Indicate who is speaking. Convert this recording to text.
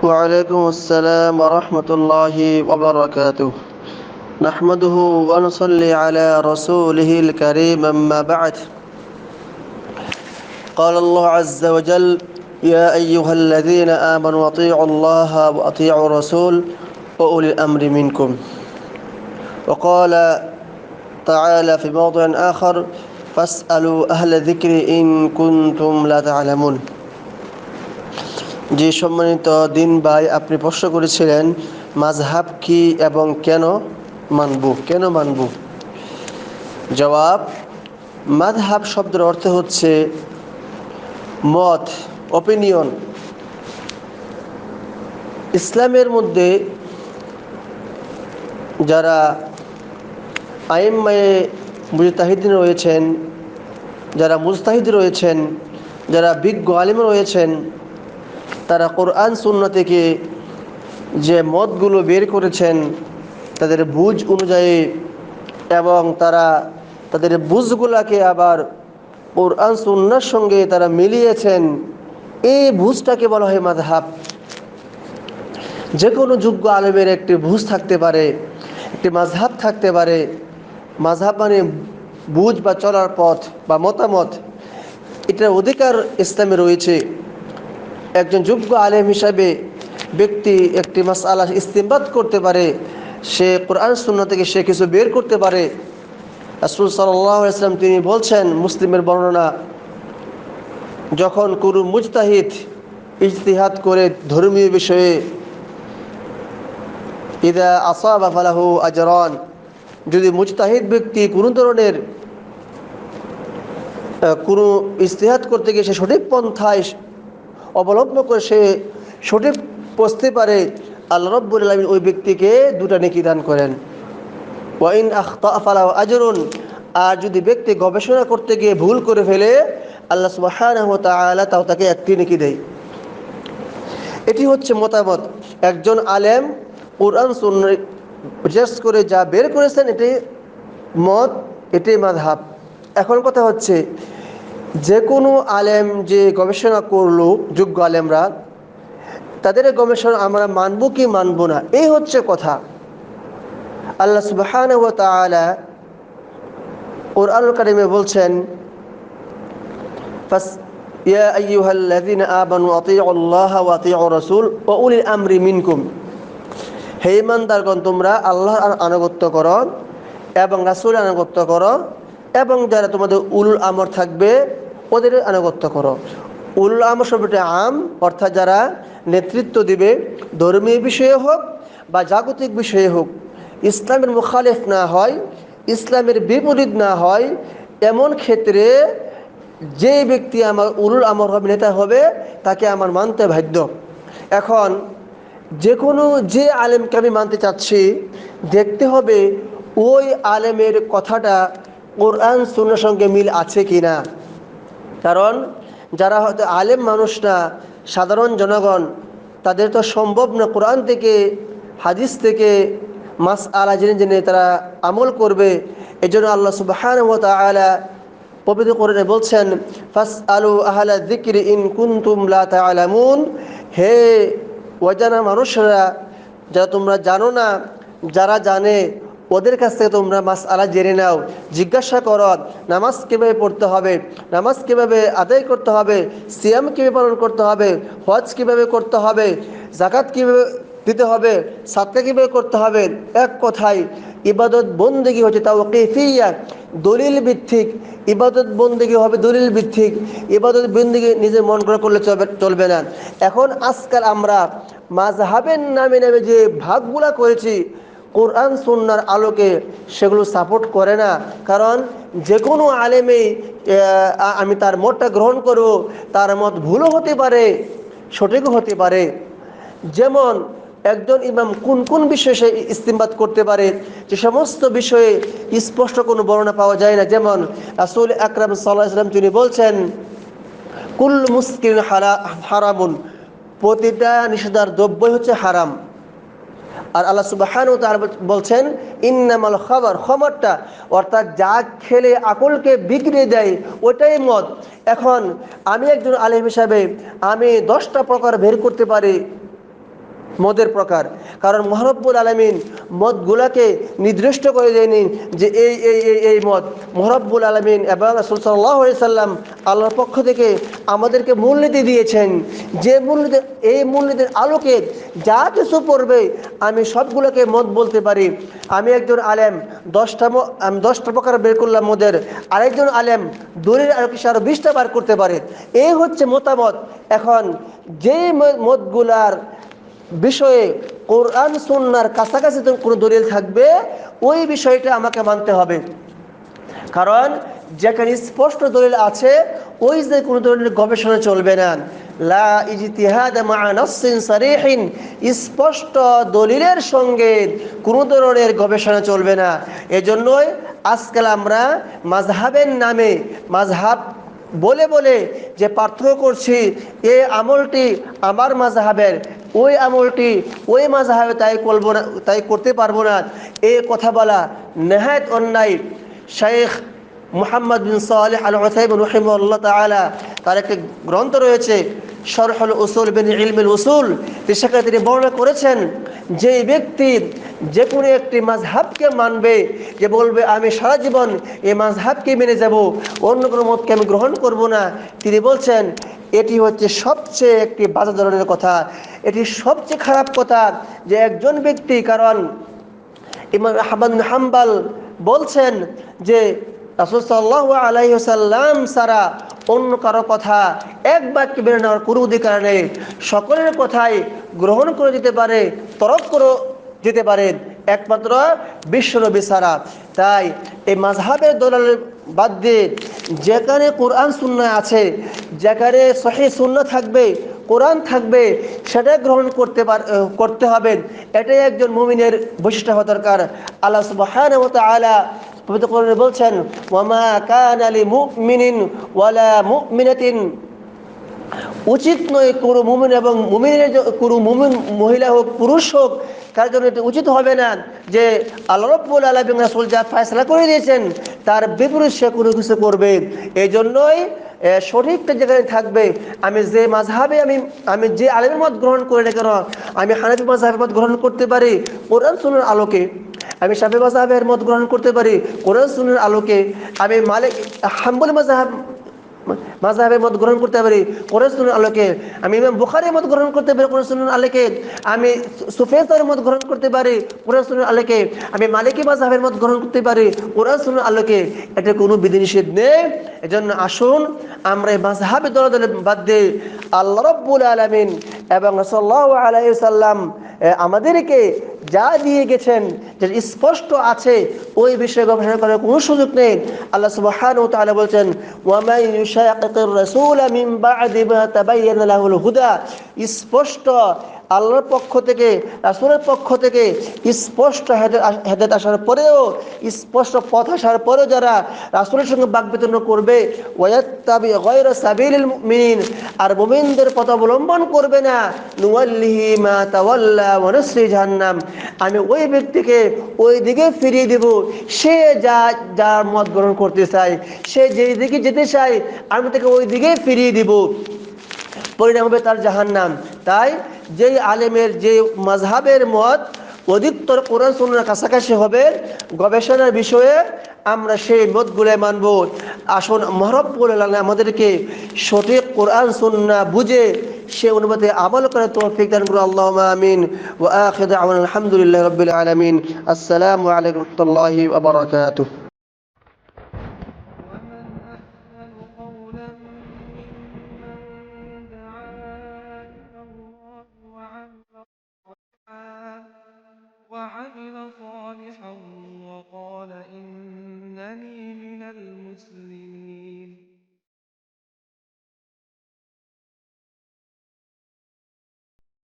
Speaker 1: وعليكم السلام ورحمة الله وبركاته. نحمده ونصلي على رسوله الكريم أما بعد. قال الله عز وجل يا أيها الذين آمنوا أطيعوا الله وأطيعوا الرسول وأولي الأمر منكم. وقال تعالى في موضع آخر فاسألوا أهل الذكر إن كنتم لا تعلمون. যে সম্মানিত দিন ভাই আপনি প্রশ্ন করেছিলেন মাঝহাব কি এবং কেন মানব? কেন মানব? জবাব মাঝহাব শব্দের অর্থ হচ্ছে মত অপিনিয়ন ইসলামের মধ্যে যারা আইম্মায়ে মুজতাহিদিন রয়েছেন, যারা মুস্তাহিদ রয়েছেন, যারা বিজ্ঞ আলিম রয়েছেন তারা কোরআন শূন্য থেকে যে মতগুলো বের করেছেন, তাদের বুঝ অনুযায়ী এবং তারা তাদের বুঝগুলাকে আবার কোরআন সুন্নার সঙ্গে তারা মিলিয়েছেন, এই বুঝটাকে বলা হয় মাধাব যে কোনো যোগ্য আলেমের একটি বুঝ থাকতে পারে, একটি মাঝহাব থাকতে পারে। মাঝহাব মানে বুঝ বা চলার পথ বা মতামত, এটার অধিকার ইসলামে রয়েছে। একজন যোগ্য আলেম হিসাবে ব্যক্তি একটি মাস আলা ইস্তেমবাদ করতে পারে, সে কোরআন শূন্য থেকে সে কিছু বের করতে পারে। রাসুল সাল্লাম তিনি বলছেন, মুসলিমের বর্ণনা, যখন কোনো মুজতাহিদ ইজতিহাদ করে ধর্মীয় বিষয়ে, ইদা আসাবা ফালাহু আজরন যদি মুজতাহিদ ব্যক্তি কোনো ধরনের কোনো ইস্তেহাদ করতে গিয়ে সে সঠিক পন্থায় অবলম্বন করে সে সঠিক পৌঁছতে পারে, আল্লাহ রব্বুল আলমিন ওই ব্যক্তিকে দুটা নেকি দান করেন। ওয়াইন আখতাফালা আজরুন, আর যদি ব্যক্তি গবেষণা করতে গিয়ে ভুল করে ফেলে, আল্লাহ সুবাহ তাও তাকে একটি নেকি দেয়। এটি হচ্ছে মতামত। একজন আলেম কোরআন জিজ্ঞেস করে যা বের করেছেন, এটি মত, এটি মাধাব এখন কথা হচ্ছে যে কোনো আলেম যে গবেষণা করল, যোগ্য আলেমরা, তাদের গবেষণা আমরা মানব কি মানব না, এই হচ্ছে কথা। আল্লাহ সুবহান ও তালা কোরআন কারিমে বলছেন ইয়া আইয়ুহাল্লাযীনা আমানু আতিউল্লাহ ওয়া আতিউর রাসূল ওয়া উলিল আমরি মিনকুম। হে ইমানদারগণ, তোমরা আল্লাহর আনুগত্য করো এবং রাসূলের আনুগত্য করো এবং যারা তোমাদের উলুল আমর থাকবে ওদের আনুগত্য করো। উলুল আম শব্দটি আম, অর্থাৎ যারা নেতৃত্ব দিবে, ধর্মীয় বিষয়ে হোক বা জাগতিক বিষয়ে হোক, ইসলামের মুখালিফ না হয়, ইসলামের বিপরীত না হয়, এমন ক্ষেত্রে যে ব্যক্তি আমার উলুল আমর হবে, নেতা হবে, তাকে আমার মানতে বাধ্য। এখন যে কোনো যে আলেমকে আমি মানতে চাচ্ছি, দেখতে হবে ওই আলেমের কথাটা কোরআন, সুন্নার সঙ্গে মিল আছে কি না কারণ যারা হয়তো আলেম মানুষ না, সাধারণ জনগণ, তাদের তো সম্ভব না কোরআন থেকে, হাদিস থেকে মাস আলা জেনে জেনে তারা আমল করবে। এই জন্য আল্লাহ সুবাহান আলা পবিত্র করে বলছেন ফাস আলু আহলা দিকির ইন কুন্তুম লা তালামুন হে অজানা মানুষরা, যারা তোমরা জানো না, যারা জানে ওদের কাছ থেকে তোমরা মাস আলা জেনে নাও। জিজ্ঞাসা করো, নামাজ কীভাবে পড়তে হবে? নামাজ কীভাবে আদায় করতে হবে? সিয়াম কীভাবে পালন করতে হবে? হজ কীভাবে করতে হবে? জাকাত কীভাবে দিতে হবে? সাতকা কীভাবে করতে হবে? এক কথায়, ইবাদত বন্দেগী হচ্ছে তাও কেফিয়া দলিল ভিত্তিক। ইবাদত বন্দেগী হবে দলিল ভিত্তিক। ইবাদত বন্দেগী নিজে মন করে করলে চলবে চলবে না। এখন আজকাল আমরা মাঝহাবের নামে নামে যে ভাগগুলা করেছি কোরআন, সুন্নার আলোকে সেগুলো সাপোর্ট করে না। কারণ যে কোনো আলেমেই আমি তার মতটা গ্রহণ করব, তার মত ভুলও হতে পারে, সঠিকও হতে পারে। যেমন একজন ইমাম কোন কোন বিষয়ে সে ইস্তিমবাদ করতে পারে, যে সমস্ত বিষয়ে স্পষ্ট কোনো বর্ণনা পাওয়া যায় না। যেমন আসল আকরাম সাল্লাহ ইসলাম তিনি বলছেন কুল মুসকিন হারা হারামুন। প্রতিটা নিষেধার দ্রব্যই হচ্ছে হারাম। আর আল্লাহ সুবাহান তার বলছেন, ইন্নামাল খবর, খবরটা অর্থাৎ যা খেলে আকলকে বিগড়ে দেয়, ওটাই মদ। এখন আমি একজন আলেম হিসাবে, আমি দশটা প্রকার বের করতে পারি মদের প্রকার। কারণ মহরব্বুল আলমিন মদগুলাকে নির্দিষ্ট করে দেয়নি যে এই এই এই এই মদ। মহরব্বুল আলমিন এবং রসুল আল্লাহর পক্ষ থেকে আমাদেরকে মূলনীতি দিয়েছেন যে মূলনীতি, এই মূলনীতির আলোকে যা কিছু পড়বে আমি সবগুলোকে মদ বলতে পারি। আমি একজন আলেম, দশটা আমি দশটা প্রকার বের করলাম মদের। আরেকজন আলেম দূরের আরও কিছু আরও বিশটা বার করতে পারে। এই হচ্ছে মতামত। এখন যে ম- মতগুলার বিষয়ে কোরআন, সুন্নার কাছাকাছি কোনো দলিল থাকবে, ওই বিষয়টা আমাকে মানতে হবে। কারণ যেখানে স্পষ্ট দলিল আছে, ওই যে কোনো ধরনের গবেষণা চলবে না। স্পষ্ট দলিলের সঙ্গে কোনো ধরনের গবেষণা চলবে না। এজন্যই আজকাল আমরা মাযহাবের নামে মাঝহাব বলে বলে যে পার্থক্য করছি এই আমলটি আমার মাযহাবের ওই আমলটি ওই মাযহাবে তাই করব না, তাই করতে পারব না। এ কথা বলা নেহায়ত অন্যায়। শেখ মুহাম্মদ বিন সালেহ আল ওসাইব রহিমুল্লাহ তালা তার একটি গ্রন্থ রয়েছে, শরহুল উসুল বিন ইলমুল উসুল। সেখানে তিনি বর্ণনা করেছেন, যে ব্যক্তি যে কোনো একটি মাঝহাবকে মানবে, যে বলবে, আমি সারা জীবন এই মাঝহাবকে মেনে যাব, অন্য কোনো মতকে আমি গ্রহণ করব না। তিনি বলছেন, এটি হচ্ছে সবচেয়ে একটি বাজে ধরনের কথা। এটি সবচেয়ে খারাপ কথা যে একজন ব্যক্তি, কারণ ইমাম আহমদ হাম্বাল বলছেন যে রাসূল সাল্লাল্লাহু আলাইহি সাল্লাম সারা অন্য কারও কথা এক বাক্য বেড়ে নেওয়ার কোনো অধিকার নেই। সকলের কথাই গ্রহণ করে যেতে পারে তরফ করে যেতে পারে, একমাত্র বিশ্বনবী সারা তাই এই মাঝহাবের দলালের বাদ দিয়ে যেখানে কোরআন শূন্য আছে, যেখানে সহি শূন্য থাকবে কোরআন থাকবে সেটা গ্রহণ করতে পার করতে হবে এটাই একজন মুমিনের বৈশিষ্ট্য হওয়া দরকার। আল্লাহ সুবাহান আলা বলছেন ওয়ামা কানা মুমিনিন ওয়ালা মুমিনাতিন। উচিত নয় কোনো মুমিন এবং মুমিনের কোনো মুমিন মহিলা হোক, পুরুষ হোক, তার জন্য এটি উচিত হবে না যে আল্লাহ রব্বুল আলমিন রাসুল যা ফয়সলা করে দিয়েছেন, তার বিপরীত সে কোনো কিছু করবে। এই জন্যই সঠিকটা যেখানে থাকবে, আমি যে মাঝহাবে আমি আমি যে আলেমের মত গ্রহণ করি না কেন, আমি হানাফি মাঝহাবের মত গ্রহণ করতে পারি, কোরআন সুনের আলোকে। আমি শাফি মাঝহাবের মত গ্রহণ করতে পারি, কোরআন সুনের আলোকে। আমি মালিক, হাম্বুল মাঝহাব মাঝহাবের মত গ্রহণ করতে পারি, কোরআন আলোকে। আমি ইমাম বুখারীর মত গ্রহণ করতে পারি, কোরআন আলোকে। আমি সুফিয়ানের মত গ্রহণ করতে পারি, কোরআন আলোকে। আমি মালিকী মাযহাবের মত গ্রহণ করতে পারি, কোরআন আলোকে। এটা কোনো বিধিনিষেধ নেই। এজন্য আসুন, আমরা এই মাযহাবে দলে দলে বাদ দিয়ে আল্লাহ রাব্বুল আলামিন এবং সাল্লাল্লাহু আলাইহি সাল্লাম আমাদেরকে যা দিয়ে গেছেন, যে স্পষ্ট আছে, ওই বিষয়ে গবেষণা করার কোনো সুযোগ নেই। আল্লাহ সুবহান ও তাহলে বলছেন ওয়ামাই হুদা। স্পষ্ট আল্লাহর পক্ষ থেকে, রাসুলের পক্ষ থেকে স্পষ্ট হেদায়েত আসার পরেও, স্পষ্ট পথ আসার পরেও যারা রাসূলের সঙ্গে বাগবিতরণ করবে, ওয়াত্তাবি গায়রা সাবিলিল মুমিনিন, আর মুমিনদের পথ অবলম্বন করবে না, নুওয়াল্লিহি মা তাওয়াল্লা ওয়া নুসরি জাহান্নাম। আমি ওই ব্যক্তিকে ওই দিকে ফিরিয়ে দেব, সে যা যার মত গ্রহণ করতে চায়, সে যেই দিকে যেতে চায়, আমি তাকে ওই দিকে ফিরিয়ে দিব। পরিণাম হবে তার জাহান্নাম। তাই যেই আলেমের যে মাঝহাবের মত, অধিকতর কোরআন সুন্নার কাছাকাছি হবে, গবেষণার বিষয়ে আমরা সেই মতগুলো মানব। আসুন, মহরব্বুল আমাদেরকে সঠিক কোরআন, সুন্না বুঝে সে অনুমতি আমল করে তৌফিক দান করুন। আল্লাহ আমিন। ও আখির আলহামদুলিল্লাহ রবিল আলমিন। আসসালামু আলাইকুম বারাকাতুহু।